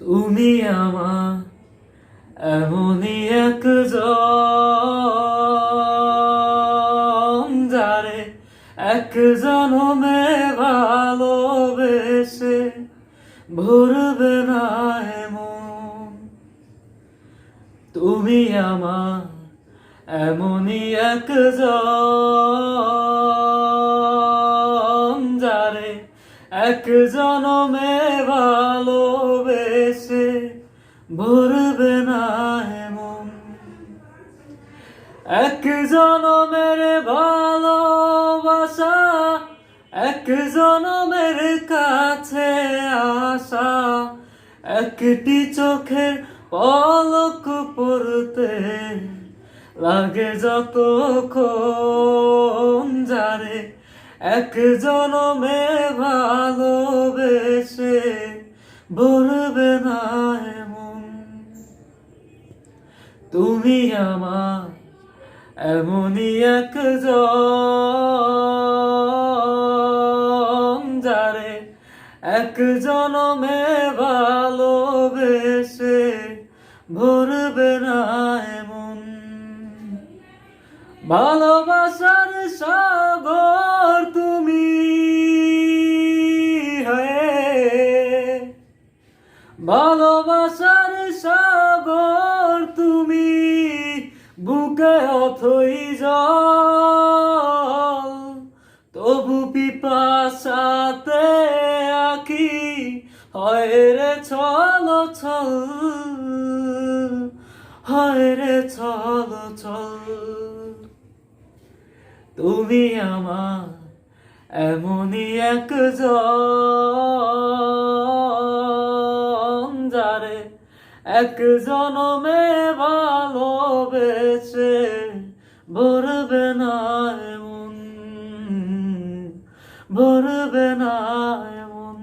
তুমি আমার এমনই এক যারে এক জনমে ভালোবেসে ভরবে না এমন। তুমি আমার এমনই এক যারে এক জনমে ভালোবেসে ভরবে না এমন এক জনমের ভালোবাসা, এক জনমের কাছে আসা। একটি চোখের পলক পড়তে লাগে যত যারে এক জনমে ভালোবেসে ভরবে না তুমি আমার এমনই এক যারে এক জনমে ভালোবেসে ভরবে না এমন। ভালোবাসার সাগর তুমি হয়ে। ভালোবাসার সাগর অথই জল, তবু পিপাসাতে আখি হয় রে ছল ছল, হয় রে ছল ছল। তুমি আমার এমনই এক যারে এক জনমে ভালোবেসে ভরবে না এমন ভরবে না এমন